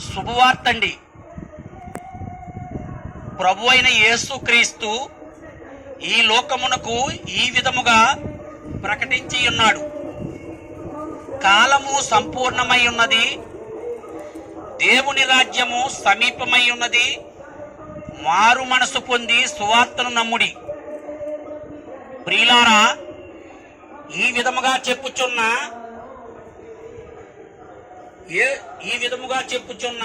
శుభవార్త అండి ప్రభు అయిన యేసుక్రీస్తు ఈ లోకమునకు ఈ విధముగా ప్రకటించి ఉన్నాడు. కాలము సంపూర్ణమై ఉన్నది. దేవుని రాజ్యము సమీపమై ఉన్నది. మారు మనసు పొంది సువార్తను నమ్ముడి. ప్రియులారా ఈ విధముగా చెప్పుచున్న ఏ ఈ విధముగా చెప్పుచున్న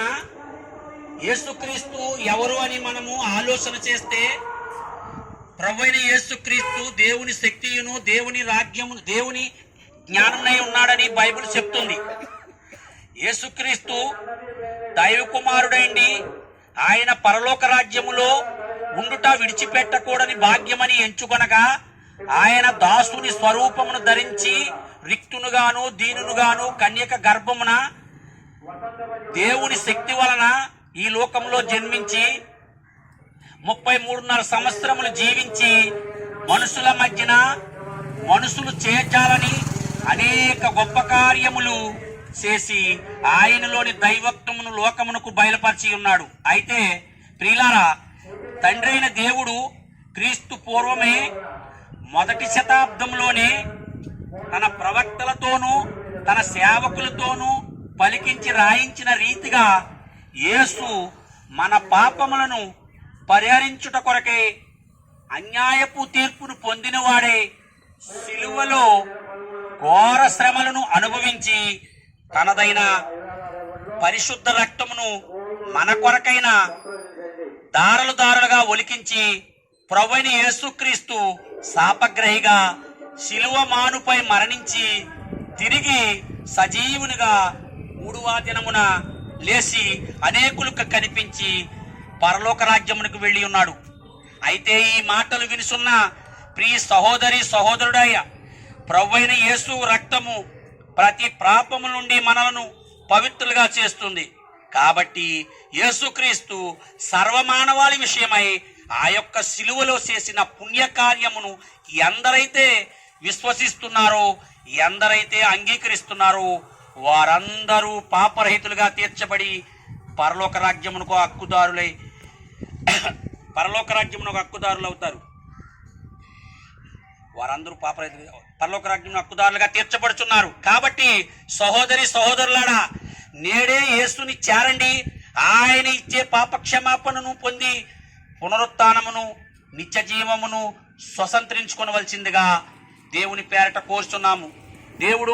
యేసుక్రీస్తు ఎవరు అని మనము ఆలోచన చేస్తే ప్రవ్వైన యేసుక్రీస్తు దేవుని శక్తియును దేవుని రాజ్యము దేవుని జ్ఞానమై ఉన్నాడని బైబిల్ చెప్తుంది. యేసుక్రీస్తు దైవకుమారుడైండి ఆయన పరలోక రాజ్యములో ఉండుట విడిచిపెట్టకూడని భాగ్యమని ఎంచుకొనగా ఆయన దాసుని స్వరూపమును ధరించి రిక్తునుగాను దీనునుగాను కన్యక గర్భమున దేవుని శక్తి వలన ఈ లోకంలో జన్మించి ముప్పై మూడున్నర సంవత్సరములు జీవించి మనుషుల మధ్యన మనుషులు చేర్చాలని అనేక గొప్ప కార్యములు చేసి ఆయనలోని దైవత్వమును లోకమునకు బయలుపరిచి ఉన్నాడు. అయితే ప్రియులారా తండ్రి అయిన దేవుడు క్రీస్తు పూర్వమే మొదటి శతాబ్దంలోనే తన ప్రవక్తలతోనూ తన సేవకులతోనూ పలికించి రాయించిన రీతిగా యేసు మన పాపములను పరిహరించుట కొరకే అన్యాయపు తీర్పును పొందినవాడే సిలువలో ఘోర శ్రమలను అనుభవించి తనదైన పరిశుద్ధ రక్తమును మన కొరకైన దారలు దారులుగా ఒలికించి ప్రభువైన యేసుక్రీస్తు శాపగ్రహిగా శిలువ మానుపై మరణించి తిరిగి సజీవునిగా మూడవ దినమున లేచి అనేకులకు కనిపించి పరలోక రాజ్యమునకు వెళ్ళి ఉన్నాడు. అయితే ఈ మాటలు వినుసున్న ప్రియ సహోదరి సహోదరుడయ్య ప్రవ్వైన యేసు రక్తము ప్రతి పాపము నుండి మనలను పవిత్రులుగా చేస్తుంది. కాబట్టి యేసుక్రీస్తు సర్వమానవాళి విషయమై ఆ యొక్క సిలువలో చేసిన పుణ్యకార్యమును ఎందరైతే విశ్వసిస్తున్నారో ఎందరైతే అంగీకరిస్తున్నారో వారందరూ పాపరహితులుగా తీర్చబడి పరలోక రాజ్యమునకు హక్కుదారులై పరలోక రాజ్యమునకు హక్కుదారులు అవుతారు. వారందరూ పాపరహితులు పరలోక రాజ్యం హక్కుదారులుగా తీర్చబడుచున్నారు. కాబట్టి సహోదరి సహోదరులారా నేడే యేసుని చేరండి. ఆయన ఇచ్చే పాపక్షమాపణను పొంది పునరుత్నమును నిత్య జీవమును స్వతంత్రించుకొనవలసిందిగా దేవుని పేరట కోరుచున్నాము. దేవుడు